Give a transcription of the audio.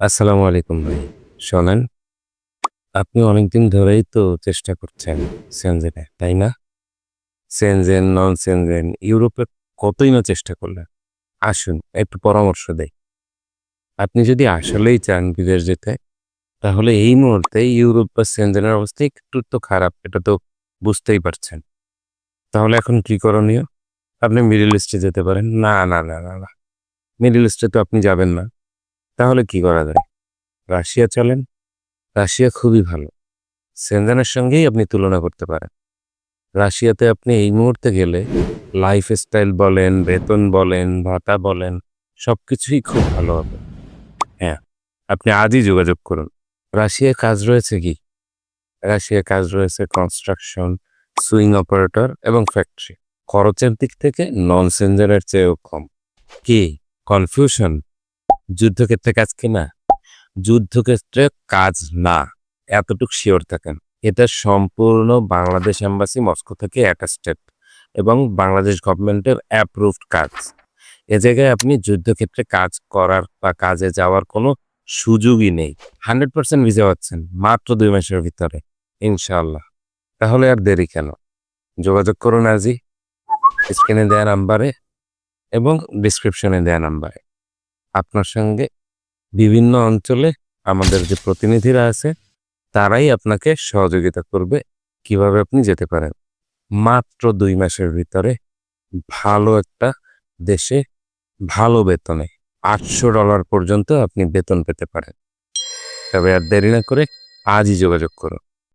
আসসালামু আলাইকুম ভাই। শোনেন, আপনি অনেকদিন ধরেই তো চেষ্টা করছেন সেনজেনে তাই না? সেনজেন নন সেনজেন ইউরোপে কতই না চেষ্টা করলেন? আসুন, একটু পরামর্শ দেই। আপনি যদি আসলেই চান বিদেশ যেতে, তাহলে এই মুহূর্তে ইউরোপ বা সেনজেনের অবস্থা একটু তো খারাপ, এটা তো বুঝতেই পারছেন। তাহলে এখন কি করণীয়? আপনি মিডল ইস্টে যেতে পারেন? না না না না না। মিডল ইস্টে তো আপনি যাবেন না। তাহলে কি করা যায়? রাশিয়া চলেন। রাশিয়া খুবই ভালো। সেনজানের সঙ্গেই আপনি তুলনা করতে পারেন। রাশিয়াতে আপনি এই মুহূর্তে গেলে লাইফ স্টাইল বলেন, বেতন বলেন, ভাতা বলেন সব কিছুই খুব ভালো হবে। হ্যাঁ আপনি আজই যোগাযোগ করুন। রাশিয়ায় কাজ রয়েছে কি? রাশিয়ায় কাজ রয়েছে কনস্ট্রাকশন সুইং অপারেটর এবং ফ্যাক্টরি খরচের দিক থেকে নন সেনজারের চেয়েও কম। কি? কনফিউশন যুদ্ধক্ষেত্রে কাজ কি না? যুদ্ধক্ষেত্রে কাজ না, এতটুক শিওর থাকেন। এটা সম্পূর্ণ বাংলাদেশ এম্বাসি মস্কো থেকে অ্যাটাস্টেড এবং বাংলাদেশ গভর্নমেন্টের অ্যাপ্রুভড কাজ। এ জায়গায় আপনি যুদ্ধক্ষেত্রে কাজ করার বা কাজে যাওয়ার কোনো সুযোগই নেই। হান্ড্রেড পার্সেন্ট ভিজা পাচ্ছেন, মাত্র দুই মাসের ভিতরে ইনশাল্লাহ তাহলে আর দেরি কেন? যোগাযোগ করুন আজই স্ক্রিনে দেওয়া নাম্বারে এবং ডিসক্রিপশনে দেওয়া নাম্বারে আপনার সঙ্গে বিভিন্ন অঞ্চলে আমাদের যে প্রতিনিধিরা আছে, তারাই আপনাকে সহযোগিতা করবে কীভাবে আপনি যেতে পারেন। মাত্র দুই মাসের ভিতরে ভালো একটা দেশে ভালো বেতনে আটশো ডলার পর্যন্ত আপনি বেতন পেতে পারেন। তবে আর দেরি না করে আজই যোগাযোগ করুন।